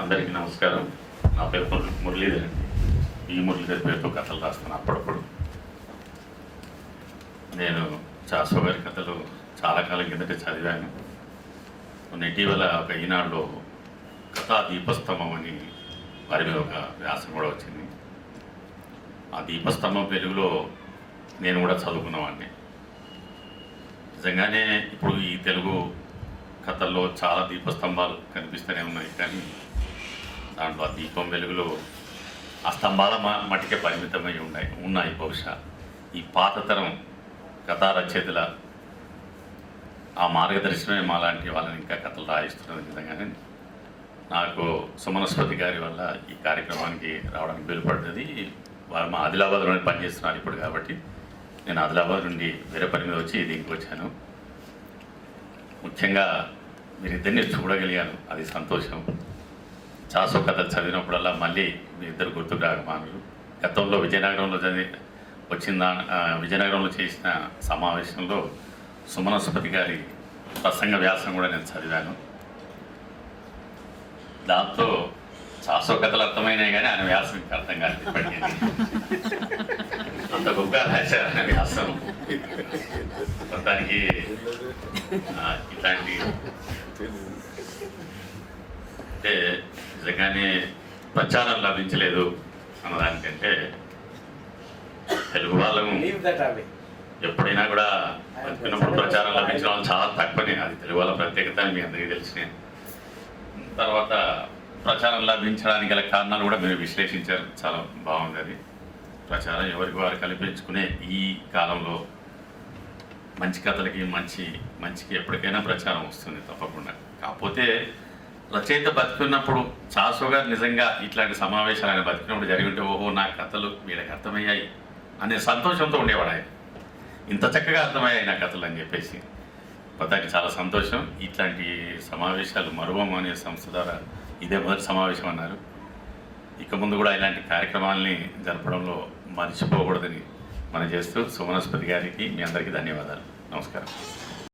అందరికీ నమస్కారం. నా పేరు మురళీధర్ అండి. ఈ మురళీధర్ పేరుతో కథలు రాస్తాను అప్పుడప్పుడు. నేను చాసో గారి కథలు చాలా కాలం కిందట చదివాను. కొన్ని ఇటీవల ఒక ఈనాడులో కథా దీపస్తంభం అని వారి మీద ఒక వ్యాసం కూడా వచ్చింది. ఆ దీపస్తంభం పెరుగులో నేను కూడా చదువుకున్నవాడిని. నిజంగానే ఇప్పుడు ఈ తెలుగు కథల్లో చాలా దీపస్తంభాలు కనిపిస్తూనే ఉన్నాయి కానీ దాంట్లో ఆ దీపం వెలుగులో ఆ స్తంభాల మ- మట్టికే పరిమితమై ఉన్నాయి ఉన్నాయి బహుశా. ఈ పాతతరం కథా రచయితల ఆ మార్గదర్శనమే మాలాంటి వాళ్ళని ఇంకా కథలు రాయిస్తున్న విధంగానే నాకు సుమనస్వతి గారి వల్ల ఈ కార్యక్రమానికి రావడానికి వీలుపడ్డది. వారు మా ఆదిలాబాద్లోనే పనిచేస్తున్నారు ఇప్పుడు కాబట్టి నేను ఆదిలాబాద్ నుండి వేరే పని మీద వచ్చి దీనికి వచ్చాను. ముఖ్యంగా మీరిద్దరిని చూడగలిగాను. అది సంతోషం. చాసో కథలు చదివినప్పుడల్లా మళ్ళీ మీ ఇద్దరు గుర్తుకు రాగమానులు గతంలో విజయనగరంలో చదివి వచ్చిన దా- విజయనగరంలో చేసిన సమావేశంలో సుమనస్పతి గారి ప్రసంగ వ్యాసం కూడా నేను చదివాను. దాంతో చాసో కథలు అర్థమైనాయి కానీ ఆయన వ్యాసం ఇంకా అర్థం కాలేదు ఇప్పటికీ. అంత గొప్పగా రాశారు ఆయన వ్యాసం. మొత్తానికి ఇట్లాంటి అంటే నిజంగానే ప్రచారం లభించలేదు అన్నదానికంటే తెలుగు వాళ్ళము ఎప్పుడైనా కూడా బతికినప్పుడు ప్రచారం లభించడం వాళ్ళు చాలా తక్కువనే అది తెలుగు వాళ్ళ ప్రత్యేకత అని మీ అందరికీ తెలిసిన తర్వాత ప్రచారం లభించడానికి గల కారణాలు కూడా మీరు విశ్లేషించారు చాలా బాగుంది అది. ప్రచారం ఎవరికి వారు కల్పించుకునే ఈ కాలంలో మంచి కథలకి మంచి మంచికి ఎప్పటికైనా ప్రచారం వస్తుంది తప్పకుండా. కాకపోతే రచయిత బతుకున్నప్పుడు చాసో గారు నిజంగా ఇట్లాంటి సమావేశాలు ఆయన బతికినప్పుడు జరిగి ఉంటే ఓహో నా కథలు వీళ్ళకి అర్థమయ్యాయి అనే సంతోషంతో ఉండేవాడు ఆయన. ఇంత చక్కగా అర్థమయ్యాయి నా కథలు అని చెప్పేసి. మొత్తానికి చాలా సంతోషం. ఇట్లాంటి సమావేశాలు మరువం అనే సంస్థ ద్వారా ఇదే మొదటి సమావేశం అన్నారు. ఇక ముందు కూడా ఇలాంటి కార్యక్రమాలని జరపడంలో మర్చిపోకూడదని మనం చేస్తూ సుమనస్పతి గారికి మీ అందరికీ ధన్యవాదాలు. నమస్కారం.